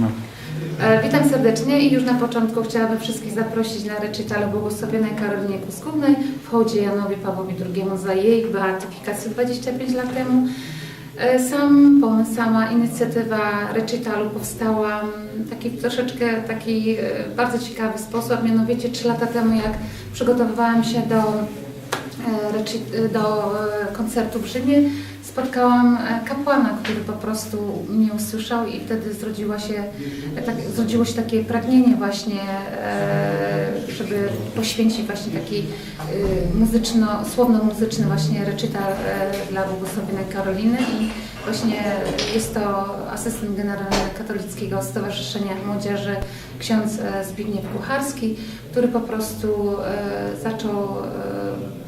No. E, Witam serdecznie i już na początku chciałabym wszystkich zaprosić na recitalu błogosławionej Karolinie Kuskównej w hołdzie Janowi Pawłowi II za jej beatyfikację 25 lat temu. E, Sam pomysł, sama inicjatywa recitalu powstała mm, taki troszeczkę taki e, bardzo ciekawy sposób, mianowicie 3 lata temu jak przygotowywałam się do, do e, koncertu w Rzymie, spotkałam e, kapłana, który po prostu mnie usłyszał i wtedy zrodziła się, e, tak, zrodziło się takie pragnienie właśnie, e, żeby poświęcić właśnie taki e, muzyczno, słowno-muzyczny właśnie recital e, dla błogosławionej Karoliny. I właśnie jest to asystent generalny Katolickiego Stowarzyszenia Młodzieży ksiądz e, Zbigniew Kucharski, który po prostu e, zaczął e,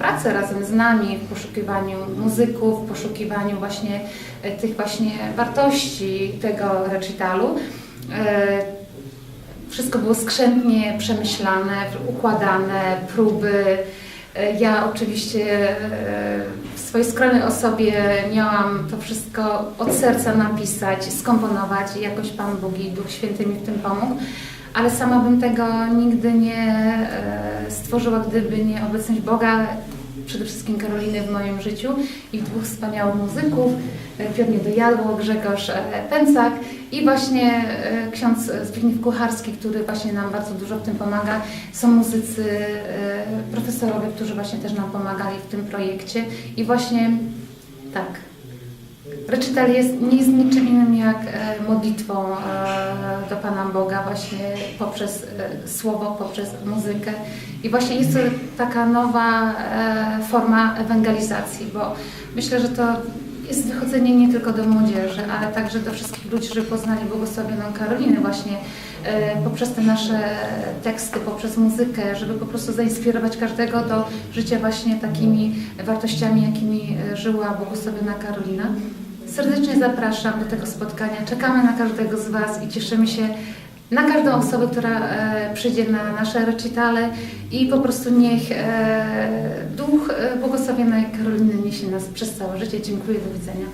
pracę razem z nami w poszukiwaniu muzyków, w poszukiwaniu właśnie e, tych właśnie wartości tego recitalu. E, Wszystko było skrzętnie przemyślane, układane, próby. E, Ja oczywiście w swojej skromnej osobie miałam to wszystko od serca napisać, skomponować i jakoś Pan Bóg i Duch Święty mi w tym pomógł. Ale sama bym tego nigdy nie e, stworzyła, gdyby nie obecność Boga, przede wszystkim Karoliny w moim życiu i dwóch wspaniałych muzyków, e, Piotr Niedojadło, Grzegorz e, Pęcak i właśnie ksiądz Zbigniew Kucharski, który właśnie nam bardzo dużo w tym pomaga. Są muzycy, profesorowie, którzy właśnie też nam pomagali w tym projekcie i właśnie tak, Recital jest, nie jest niczym innym jak e, modlitwą e, do Pana Boga właśnie poprzez e, słowo, poprzez muzykę i właśnie jest to taka nowa forma ewangelizacji, bo myślę, że to jest wychodzenie nie tylko do młodzieży, ale także do wszystkich ludzi, którzy poznali błogosławioną Karolinę właśnie poprzez te nasze teksty, poprzez muzykę, żeby po prostu zainspirować każdego do życia właśnie takimi wartościami, jakimi żyła błogosławiona Karolina. Serdecznie zapraszam do tego spotkania. Czekamy na każdego z Was i cieszymy się na każdą osobę, która e, przyjdzie na nasze recitale i po prostu niech e, duch e, błogosławionej Karoliny niesie nas przez całe życie. Dziękuję, do widzenia.